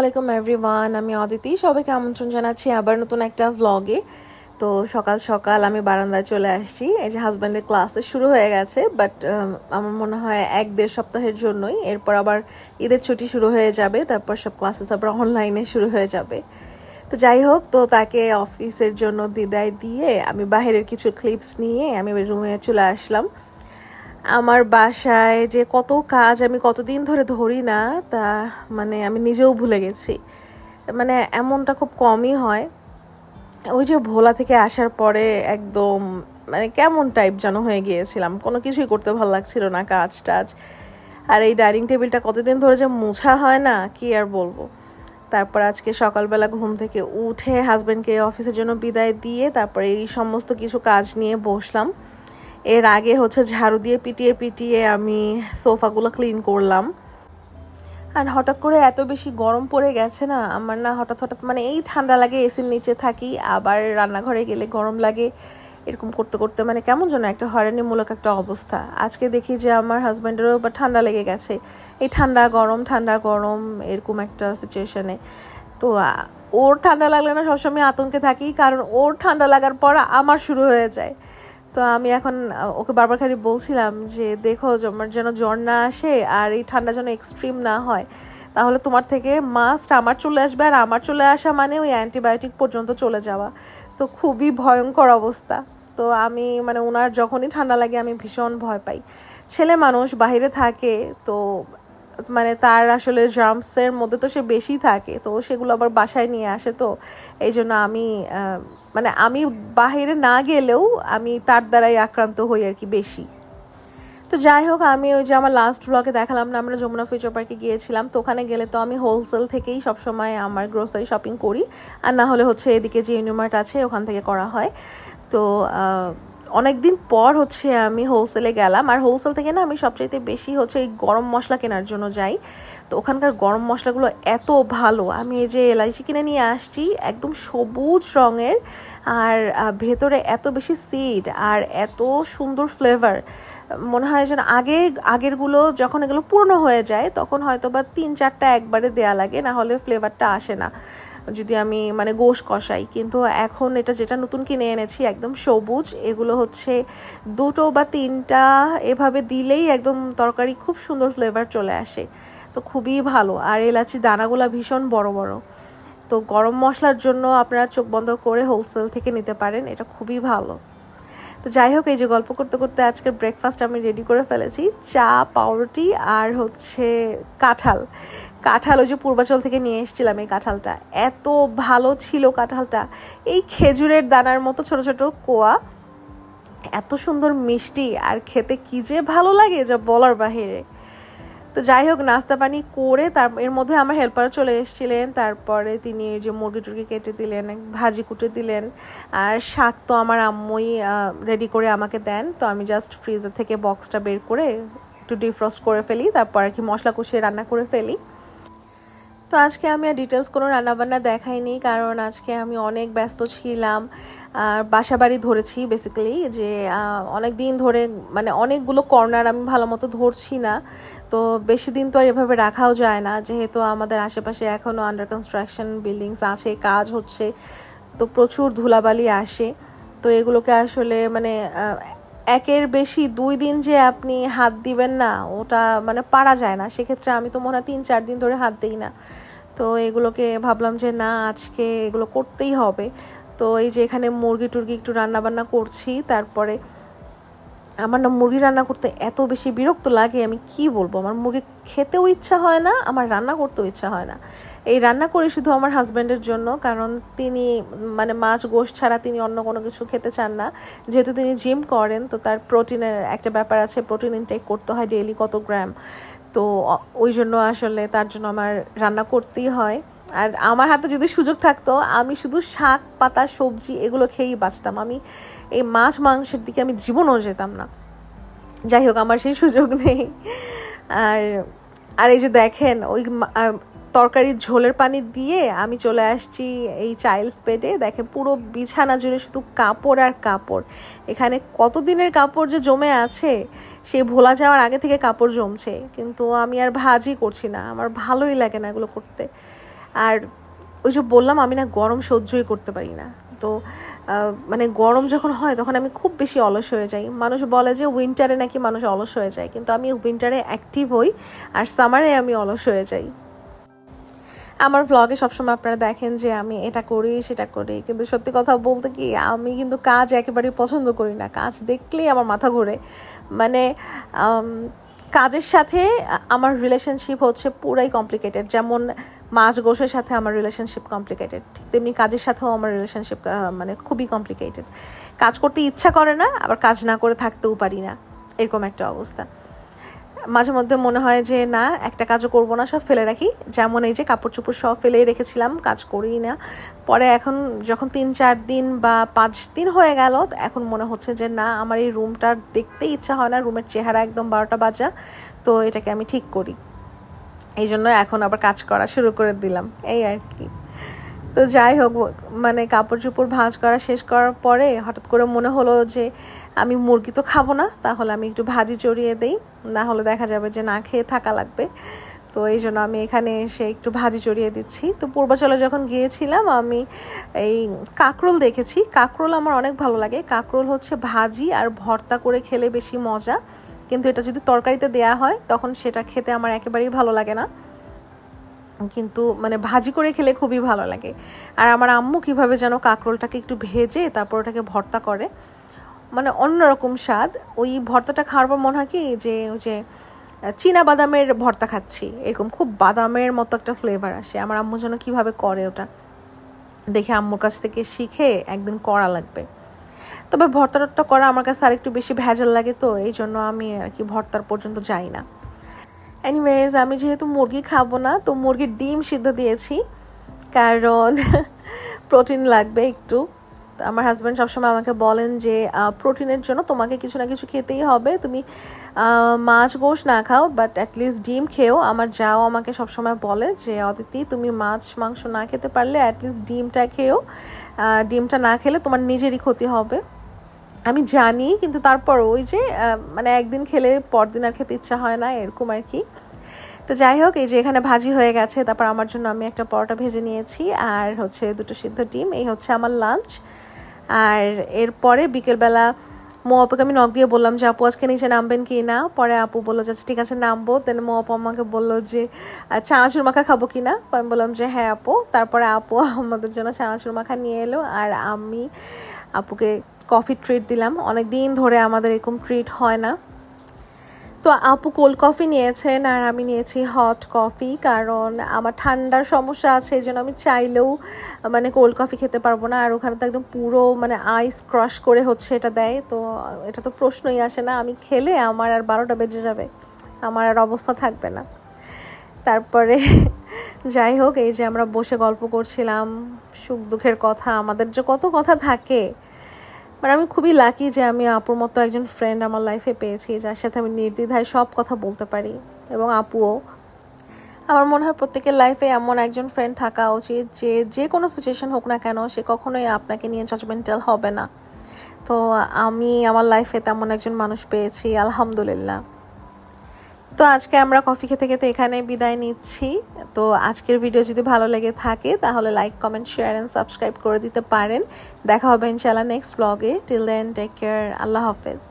আলাইকুম এভরিওয়ান আমি অদিতি। সবাইকে আমন্ত্রণ জানাচ্ছি আবার নতুন একটা ভ্লগে তো সকাল সকাল আমি বারান্দায় চলে আসছি। এই যে হাজব্যান্ডের ক্লাসে শুরু হয়ে গেছে বাট আমার মনে হয় এক দেড় সপ্তাহের জন্যই। এরপর আবার ঈদের ছুটি শুরু হয়ে যাবে, তারপর সব ক্লাসেস আবার অনলাইনে শুরু হয়ে যাবে। তো যাই হোক, তো তাকে অফিসের জন্য বিদায় দিয়ে আমি বাইরের কিছু ক্লিপস নিয়ে আমি রুমে চলে আসলাম। আমার বাসায় যে কত কাজ আমি কতদিন ধরে ধরি না, তা মানে আমি নিজেও ভুলে গেছি। মানে এমনটা খুব কমই হয়। ওই যে ভোলা থেকে আসার পরে একদম মানে কেমন টাইপ যেন হয়ে গিয়েছিলাম। কোনো কিছুই করতে ভালো লাগছিল না, কাজ টাজ। আর এই ডাইনিং টেবিলটা কতদিন ধরে যে মোছা হয় না, কি আর বলব। তারপর আজকে সকালবেলা ঘুম থেকে উঠে হাজব্যান্ডকে অফিসের জন্য বিদায় দিয়ে তারপরে এই সমস্ত কিছু কাজ নিয়ে বসলাম। এর আগে হচ্ছে ঝাড়ু দিয়ে পিটিয়ে পিটিয়ে আমি সোফাগুলো ক্লিন করলাম। আর হঠাৎ করে এত বেশি গরম পড়ে গেছে না, আমার না হঠাৎ হঠাৎ মানে এই ঠান্ডা লাগে এসির নিচে থাকি, আবার রান্নাঘরে গেলে গরম লাগে, এরকম করতে করতে মানে কেমন যেন একটা হয়রানিমূলক একটা অবস্থা। আজকে দেখি যে আমার হাজব্যান্ডেরও বা ঠান্ডা লেগে গেছে। এই ঠান্ডা গরম ঠান্ডা গরম এরকম একটা সিচুয়েশানে তো ওর ঠান্ডা লাগলে না সবসময় আতঙ্কে থাকি, কারণ ওর ঠান্ডা লাগার পর আমার শুরু হয়ে যায়। তো আমি এখন ওকে বারবার খালি বলছিলাম যে, দেখো যেন জ্বর না আসে আর এই ঠান্ডা যেন এক্সট্রিম না হয়, তাহলে তোমার থেকে মাস্ট আমার চলে আসবে আর আমার চলে আসা মানে ওই অ্যান্টিবায়োটিক পর্যন্ত চলে যাওয়া। তো খুবই ভয়ঙ্কর অবস্থা। তো আমি মানে ওনার যখনই ঠান্ডা লাগে, আমি ভীষণ ভয় পাই। ছেলে মানুষ বাহিরে থাকে, তো মানে তার আসলে জার্মসের মধ্যে তো সে বেশি থাকে, তো সেগুলো আবার বাসায় নিয়ে আসে, তো এই জন্য আমি মানে আমি বাহিরে না গেলেও আমি তার দ্বারাই আক্রান্ত হই আর কি বেশি। তো যাই হোক, আমি ওই যে আমার লাস্ট ব্লগে দেখালাম না, আমরা যমুনা ফিউচার পার্কে গিয়েছিলাম, তো ওখানে গেলে তো আমি হোলসেল থেকেই সবসময় আমার গ্রোসারি শপিং করি, আর না হলে হচ্ছে এদিকে যে ইউনিমার্ট আছে ওখান থেকে করা হয়। তো অনেক দিন পর হচ্ছে আমি হোলসেলে গেলাম। আর হোলসেল থেকে না আমি সবচাইতে বেশি হচ্ছে এই গরম মশলা কেনার জন্য যাই। তো ওখানকার গরম মশলাগুলো এত ভালো। আমি এই যে এলাইচি কিনে নিয়ে আসছি, একদম সবুজ রঙের। আর ভেতরে এত বেশি সিড আর এত সুন্দর ফ্লেভার মনে হয় যেন আগে, আগেরগুলো যখন এগুলো পুরনো হয়ে যায়, তখন হয়তো বা তিন চারটা একবারে দেয়া লাগে, না হলে ফ্লেভারটা আসে না। যদি আমি মানে গোশ কষাই। কিন্তু এখন এটা যেটা নতুন কিনে এনেছি একদম সবুজ, এগুলো হচ্ছে দুটো বা তিনটা এভাবে দিলেই একদম তরকারি খুব সুন্দর ফ্লেভার চলে আসে। তো খুবই ভালো। আর এলাচি দানাগুলো ভীষণ বড় বড়। তো গরম মশলার জন্য আপনারা চোখ বন্ধ করে হোলসেল থেকে নিতে পারেন, এটা খুবই ভালো। তো যাই হোক, এই যে গল্প করতে করতে আজকের ব্রেকফাস্ট আমি রেডি করে ফেলেছি। চা, পাউরুটি আর হচ্ছে কাঁঠাল। কাঁঠাল ওই যে পূর্বাচল থেকে নিয়ে এসেছিলাম এই কাঁঠালটা, এত ভালো ছিল কাঁঠালটা। এই খেজুরের দানার মতো ছোট ছোট কোয়া, এত সুন্দর মিষ্টি, আর খেতে কী যে ভালো লাগে যা বলার বাহিরে। তো যাই হোক, নাস্তা পানি করে তার, এর মধ্যে আমার হেল্পার চলে এসেছিলেন, তারপরে তিনি ওই যে মুরগি টুরগি কেটে দিলেন, ভাজি কুটে দিলেন, আর শাক তো আমার আম্মুই রেডি করে আমাকে দেন। তো আমি জাস্ট ফ্রিজার থেকে বক্সটা বের করে একটু ডিফ্রস্ট করে ফেলি, তারপর আর কি মশলা কষিয়ে রান্না করে ফেলি। তো আজকে আমি আর ডিটেলস কোনো রান্নাবান্না দেখাইনি, কারণ আজকে আমি অনেক ব্যস্ত ছিলাম, আর বাসা বাড়ি ধরেছি বেসিক্যালি যে অনেক দিন ধরে মানে অনেকগুলো কর্নার আমি ভালো মতো ধরছি না, তো বেশি দিন তো আর এভাবে রাখাও যায় না, যেহেতু আমাদের আশেপাশে এখনও আন্ডার কনস্ট্রাকশন বিল্ডিংস আছে, কাজ হচ্ছে, তো প্রচুর ধুলাবালি আসে, তো এগুলোকে আসলে মানে একের বেশি দুই দিন যে আপনি হাত দিবেন না, ওটা মানে পারা যায় না, সেক্ষেত্রে আমি তো মনে হয় তিন চার দিন ধরে হাত দিই না। তো এগুলোকে ভাবলাম যে না, আজকে এগুলো করতেই হবে। তো এই যে এখানে মুরগি টুরগি একটু রান্না বান্না করছি, তারপরে আমার না মুরগি রান্না করতে এত বেশি বিরক্ত লাগে, আমি কি বলব? আমার মুরগি খেতেও ইচ্ছা হয় না, আমার রান্না করতেও ইচ্ছা হয় না। এই রান্না করি শুধু আমার হাজব্যান্ডের জন্য, কারণ তিনি মানে মাছ, গোশ ছাড়া তিনি অন্য কোনো কিছু খেতে চান না। যেহেতু তিনি জিম করেন, তো তার প্রোটিনের একটা ব্যাপার আছে প্রোটিন ইনটেক করতে হয় ডেইলি কত গ্রাম। তো ওই জন্য আসলে তার জন্য আমার রান্না করতেই হয়। আর আমার হাতে যদি সুযোগ থাকতো, আমি শুধু শাক, পাতা, সবজি এগুলো খেয়েই বাঁচতাম। আমি এই মাছ, মাংসের দিকে আমি জীবনও যেতাম না। যাই হোক, আমার সেই সুযোগ নেই। আর আর এই যে দেখেন, ওই তরকারির ঝোলের পানি দিয়ে আমি চলে আসছি এই চাইল্ডস বেডে দেখে পুরো বিছানা জুড়ে শুধু কাপড় আর কাপড়। এখানে কতদিনের কাপড় যে জমে আছে, সে ভোলা যাওয়ার আগে থেকে কাপড় জমছে। কিন্তু আমি আর ভাজই করছি না, আমার ভালোই লাগে না এগুলো করতে। আর ওই যে বললাম, আমি না গরম সহ্যই করতে পারি না। তো মানে গরম যখন হয়, তখন আমি খুব বেশি অলস হয়ে যাই। মানুষ বলে যে উইন্টারে নাকি মানুষ অলস হয়ে যায়। কিন্তু আমি উইন্টারে অ্যাক্টিভ হই, আর সামারে আমি অলস হয়ে যাই। আমার ভ্লগে সবসময় আপনারা দেখেন যে আমি এটা করি, সেটা করি। কিন্তু সত্যি কথা বলতে কি, আমি কিন্তু কাজ একেবারেই পছন্দ করি না। কাজ দেখলেই আমার মাথা ঘুরে। মানে কাজের সাথে আমার রিলেশনশিপ হচ্ছে পুরাই কমপ্লিকেটেড যেমন মাছ গোশের সাথে আমার রিলেশনশিপ কমপ্লিকেটেড ঠিক তেমনি কাজের সাথেও আমার রিলেশনশিপ মানে খুবই কমপ্লিকেটেড কাজ করতে ইচ্ছা করে না, আবার কাজ না করে থাকতেও পারি না। এরকম একটা অবস্থা। মাঝে মধ্যে মনে হয় যে, না, একটা কাজও করব না, সব ফেলে রাখি। যেমন এই যে কাপড় চোপড় সব ফেলেই রেখেছিলাম, কাজ করি না। পরে এখন যখন তিন, চার দিন বা পাঁচ দিন হয়ে গেল, এখন মনে হচ্ছে যে, না, আমার এই রুমটার দেখতে ইচ্ছা হয় না, রুমের চেহারা একদম বারোটা বাজা, তো এটাকে আমি ঠিক করি। এই জন্য এখন আবার কাজ করা শুরু করে দিলাম, এই আর কি। তো যাই হোক মানে কাপড় চোপড় ভাঁজ করা শেষ করার পরে হঠাৎ করে মনে হলো যে আমি মুরগি তো খাব না, তাহলে আমি একটু ভাজি চড়িয়ে দেই। না হলে দেখা যাবে যে না খেয়ে থাকা লাগবে। তো এই জন্য আমি এখানে এসে একটু ভাজি চড়িয়ে দিচ্ছি। তো পূর্বাচলে যখন গিয়েছিলাম, আমি এই কাঁকরোল দেখেছি। কাঁকরোল আমার অনেক ভালো লাগে। কাঁকরোল হচ্ছে ভাজি আর ভর্তা করে খেলে বেশি মজা। কিন্তু এটা যদি তরকারিতে দেয়া হয়, তখন সেটা খেতে আমার একেবারেই ভালো লাগে না। কিন্তু মানে ভাজি করে খেলে খুবই ভালো লাগে। আর আমার আম্মু কীভাবে যেন কাঁকরোলটাকে একটু ভেজে তারপর ওটাকে ভর্তা করে। মানে অন্যরকম স্বাদ। ওই ভর্তাটা খাওয়ার পর মনে হয় কি যে, ওই যে চীনা বাদামের ভর্তা খাচ্ছি। এরকম খুব বাদামের মতো একটা ফ্লেভার আসে। আমার আম্মু যেন কীভাবে করে ওটা। দেখে আম্মুর কাছ থেকে শিখে একদিন করা লাগবে। তবে ভর্তা টর্তা করা আমার কাছে আর একটু বেশি ভেজাল লাগে তো এই জন্য আমি আর কি ভর্তার পর্যন্ত যাই না। এনিওয়েজ আমি যেহেতু মুরগি খাব না, তো মুরগির ডিম সিদ্ধ দিয়েছি। কারণ প্রোটিন লাগবে একটু। আমার হাজব্যান্ড সবসময় আমাকে বলেন যে প্রোটিনের জন্য তোমাকে কিছু না কিছু খেতেই হবে। তুমি মাছ গোশ না খাও বাট অ্যাটলিস্ট ডিম খেও। আমার যাও আমাকে সবসময় বলে যে, অদিতি, তুমি মাছ, মাংস না খেতে পারলে অ্যাটলিস্ট ডিমটা খেও। ডিমটা না খেলে তোমার নিজেরই ক্ষতি হবে। আমি জানি, কিন্তু তারপর ওই যে মানে একদিন খেলে পরদিন আর খেতে ইচ্ছা হয় না, এরকম আর কি। তো যাই হোক, এই যে এখানে ভাজি হয়ে গেছে, তারপর আমার জন্য আমি একটা পরোটা ভেজে নিয়েছি, আর হচ্ছে দুটো সিদ্ধ ডিম, এই হচ্ছে আমার লাঞ্চ আর এরপরে বিকেলবেলা মো আপুকে আমি নখ দিয়ে বললাম যে আপু আজকে নিচে নামবেন কি না? পরে আপু বলল যে আচ্ছা, ঠিক আছে নামবো। দেন মো আপু আমাকে বলল যে চানাচুর মাখা খাব কি না? আমি বললাম যে হ্যাঁ আপু। তারপরে আপু আমাদের জন্য চানাচুর মাখা নিয়ে এলো আর আমি আপুকে কফি ট্রিট দিলাম। অনেক দিন ধরে আমাদের এরকম ট্রিট হয় না। তো আপু কোল্ড কফি নিয়েছেন আর আমি নিয়েছি হট কফি কারণ আমার ঠান্ডার সমস্যা আছে, এই জন্য আমি চাইলেও মানে কোল্ড কফি খেতে পারব না। আর ওখানে তো একদম পুরো মানে আইস ক্রাশ করে হচ্ছে এটা দেয়। তো এটা তো প্রশ্নই আসে না। আমি খেলে আমার আর বারোটা বেজে যাবে। আমার আর অবস্থা থাকবে না। তারপরে যাই হোক, এই যে আমরা বসে গল্প করছিলাম, সুখ দুঃখের কথা, আমাদের যে কত কথা থাকে মানে আমি খুবই লাকি যে আমি আপুর মতো একজন ফ্রেন্ড আমার লাইফে পেয়েছি, যার সাথে আমি নির্দ্বিধায় সব কথা বলতে পারি। এবং আপুও। আমার মনে হয় প্রত্যেকের লাইফে এমন একজন ফ্রেন্ড থাকা উচিত যে যে কোনো সিচুয়েশন হোক না কেন, সে কখনোই আপনাকে নিয়ে জাজমেন্টাল হবে না। তো আমি আমার লাইফে তেমন একজন মানুষ পেয়েছি, আলহামদুলিল্লাহ। তো আজকে আমরা কফি খেতে খেতে এখানে বিদায় নিচ্ছি। তো আজকের ভিডিও যদি ভালো লেগে থাকে, তাহলে like comment share and subscribe করে দিতে পারেন। দেখা হবে ইনশাল্লাহ নেক্সট ব্লগে টিল দেন টেক কেয়ার আল্লাহ হাফেজ।